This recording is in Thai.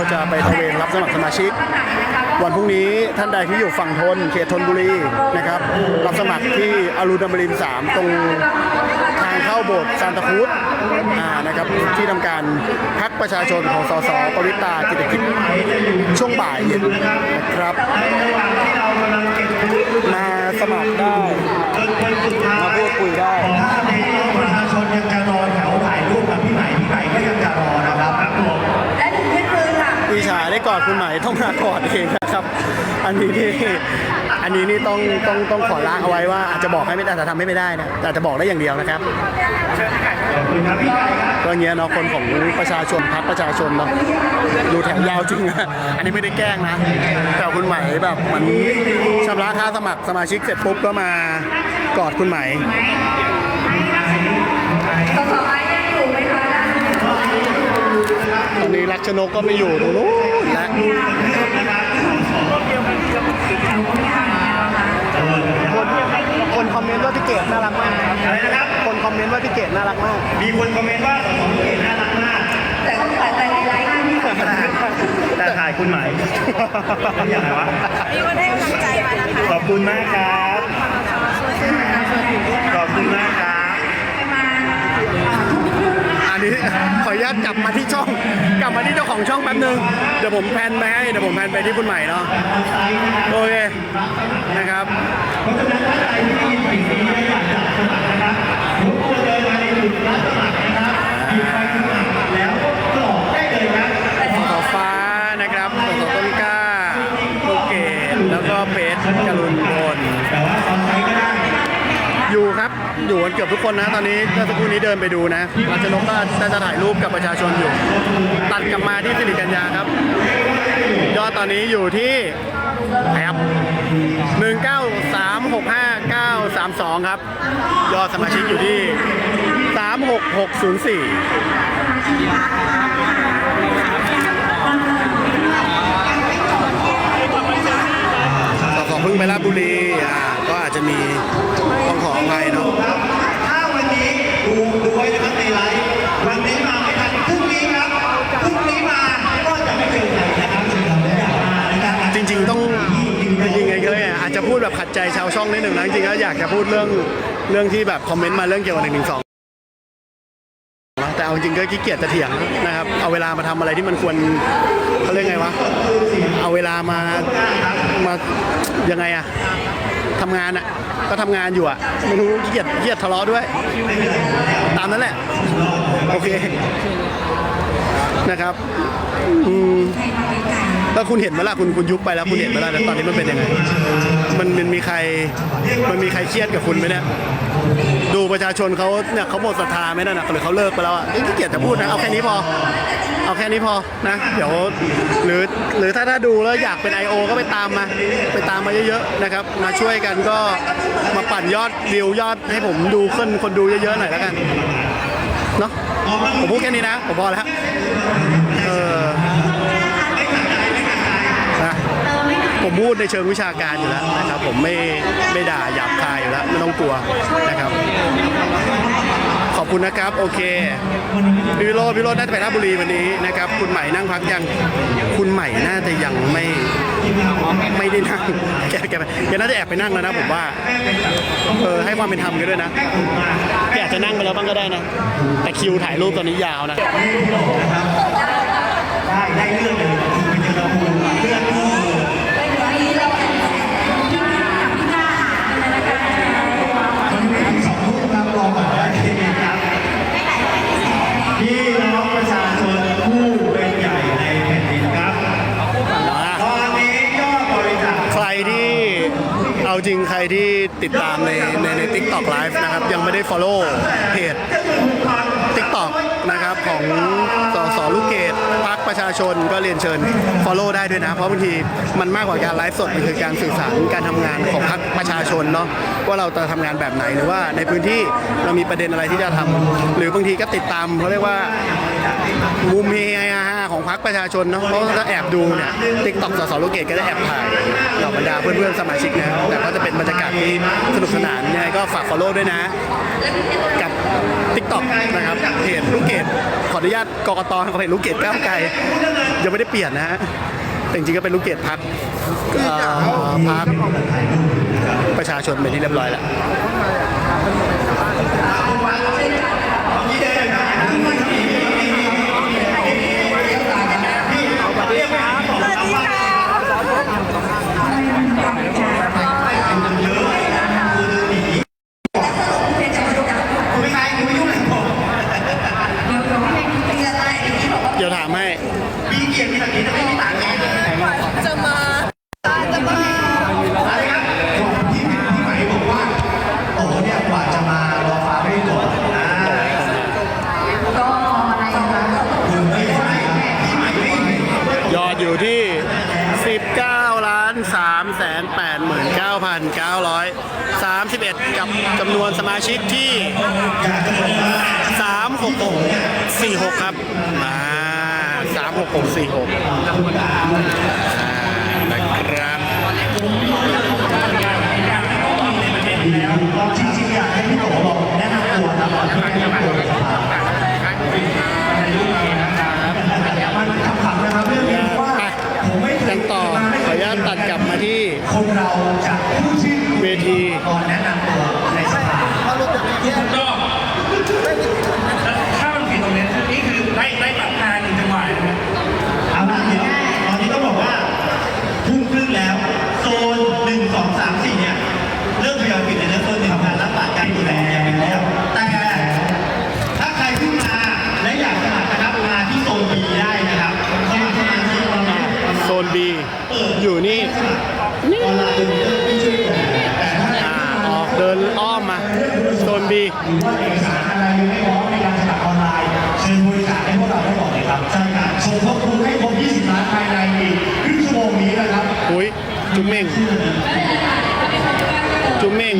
เราจะไปตระเวนรับสมัครสมาชิก วันพรุ่งนี้ท่านใดที่อยู่ฝั่งทนเขตธนบุรีนะครับรับสมัครที่อรุณอมรินทร์3ตรงทางเข้าโบสถ์ซานตาคูดอ่านะครับที่ทำการพักประชาชนของสสปวิตากิจกิจช่วงบ่ายเย็นนะครับมาสมัครได้ ใหม่ต้องมากอดเองนะครับ อันนี้นี่อันนี้นี่ต้องต้องต้องขอล้างเอาไว้ว่าอาจจะบอกให้ไม่ได้แต่ทำให้ไม่ได้นะแต่จะบอกได้อย่างเดียวนะครับก็อย่างเงี้ยเนาะคนของประชาชนพักประชาชนเนาะดูแถวยาวจริงนะอันนี้ไม่ได้แกล้งนะ แต่คุณใหม่แบบเหมันชำระค่าสมัครสมาชิกเสร็จปุ๊บก็มากอดคุณใหม่สสไม้ยังอยู่ไหมคะ ตอนนี้รักชนกก็ไปอยู่ตรงนู้นและคนคนคอมเมนต์ว่าพี่เกดน่ารักมากครับอะไรนะครับ คนคอมเมนต์ว่าพี่เกดน่ารักมาก มีคนคอมเมนต์ว่าสองเกตน่ารักมาก แต่ต้องถ่ายแต่ไลฟ์ที่ค่ะแต่ถ่ายคุณใหม่อย่างไรวะมีคนให้กำลังใจมานะคะ ขอบคุณมากครับขอบคุณมากครับ อันนี้ สกลับมาที่ช่อง กลับมาที่เจ้าของช่องแป๊บนึง เดี๋ยวผมแพนไปให้ เดี๋ยวผมแพนไปที่คุณใหม่เนาะ โอเค นะครับต่อฟ้านะครับต่อต่อต้นกล้าภูเกตแล้วก็เพชรกรุณพลอยู่ครับ อยู่กันเกือบทุกคนนะ ตอนนี้เมื่อสักครู่นี้เดินไปดูนะรัชนกก็น่จะถ่ายรูปกับประชาชนอยู่ ตัดกลับมาที่สิริกัญญาครับ ยอดตอนนี้อยู่ที่แอบหนึ่งเก้าสามหกห้าเก้าสามสองครับ ยอดสมาชิกอยู่ที่สามหกหกศูนย์สี่สอสอเพิ่งไปราชบุรีอ่าก็อาจจะมี จจะพูดแบบขัดใจชาวช่องนิดหนึ่งนะจริงๆก็อยากจะพูดเรื่องเรื่องที่แบบคอมเมนต์มาเรื่องเกี่ยวกับหนึ่งหนึ่งสองแต่เอาจริงก็ขี้เกียจจะเถียงนะครับ เอาเวลามาทำอะไรที่มันควรเขาเรียกไงวะ เอาเวลามามายังไงอะทำงานอะก็ทำงานอยู่อะไม่รู้ขี้เกียจขี้เกียจทะเลาะด้วย ตามนั้นแหละ โอเคนะครับอืม แล้วคุณเห็นไหมล่ะคุณคุณยุบไปแล้วคุณเห็นไหมล่ะแล้วตอนนี้มันเป็นยังไง มันมันมีใครมันมีใครเครียดกับคุณไหมเนี่ยดูประชาชนเขาเนี่ยเขาหมดศรัทธาไหมนั่นนะหรือเขาเลิกไปแล้วอะเอ้ยขี้เกียจจะพูดนะเอาแค่นี้พอ เอาแค่นี้พอนะ เดี๋ยวหรือหรือถ้าถ้าดูแล้วอยากเป็น I.O. ก็ไปตามมา ไปตามมาเยอะๆนะครับ มาช่วยกันก็มาปั่นยอดวิวยอดให้ผมดูขึ้นคนดูเยอะๆหน่อยแล้วกันเนาะผมพูดแค่นี้นะผมพอแล้ว เออนะ ผมพูดในเชิงวิชาการอยู่แล้วนะครับ ผมไม่ไม่ด่าหยาบคายอยู่แล้วไม่ต้องกลัวนะครับ ขอบคุณนะครับ โอเคพี่วิโรจน์พี่วิโรจน์น่าจะไปราชบุรีวันนี้นะครับ คุณใหม่นั่งพักยังคุณใหม่น่าจะยังไม่ไม่ได้นั่งแกแกแกน่าจะแอบไปนั่งแล้วนะผมว่าเออให้ความเป็นธรรมกันด้วยนะแกอาจจะนั่งไปแล้วบ้างก็ได้นะ แต่คิวถ่ายรูปตอนนี้ยาวนะได้ได้เรื่องเลย งใครที่ติดตามในในใน t ิ k t o k Live นะครับ ยังไม่ได้ follow เพจ TikTok นะครับ ของสสลูกเกดพักประชาชนก็เรียนเชิญ follow ได้ด้วยนะ เพราะบางทีมันมากกว่าการไลฟ์สด มันคือการสื่อสารการทำงานของพักประชาชนเนาะว่าเราจะทำงานแบบไหนหรือว่าในพื้นที่เรามีประเด็นอะไรที่จะทำหรือบางทีก็ติดตามเขาเรียกว่ามุมเฮฮา ของพักประชาชนเนาะเพราะถ้าแอบดูเนี่ยติ๊กต็อกสสลูกเกดก็ได้แอบถ่ายเหล่าบรรดาเพื่อนเพื่อนสมาชิกนะแต่ก็จะเป็นบรรยากาศที่สนุกสนานยังไงก็ฝากฟอลโล่ด้วยนะ กับติ๊กต็อกนะครับเพจลูกเกดขออนุญาตกรกตขอเพจลูกเกดก้าวไกลยังไม่ได้เปลี่ยนนะฮะแต่จริงๆก็เป็นลูกเกดพักพักประชาชนเป็นที่เรียบร้อยแล้วำนวนสมาชิกที่ 366 46 ครับมา366 46นะครับจริงๆอยากให้พี่โตลองแนะนำตัวนะ อะไรยังไม่พร้อมในการสลาคออนไลน์เชิญบริษัทให้พวกเราได้ก่อนเลยครับใช่ครับส่งมทบคุณให้ครบ20 ล้านภายในอีกครึ่งชั่วโมงนี้นะครับอุ้ยจุ๊มเม่งจุ๊มเม่ง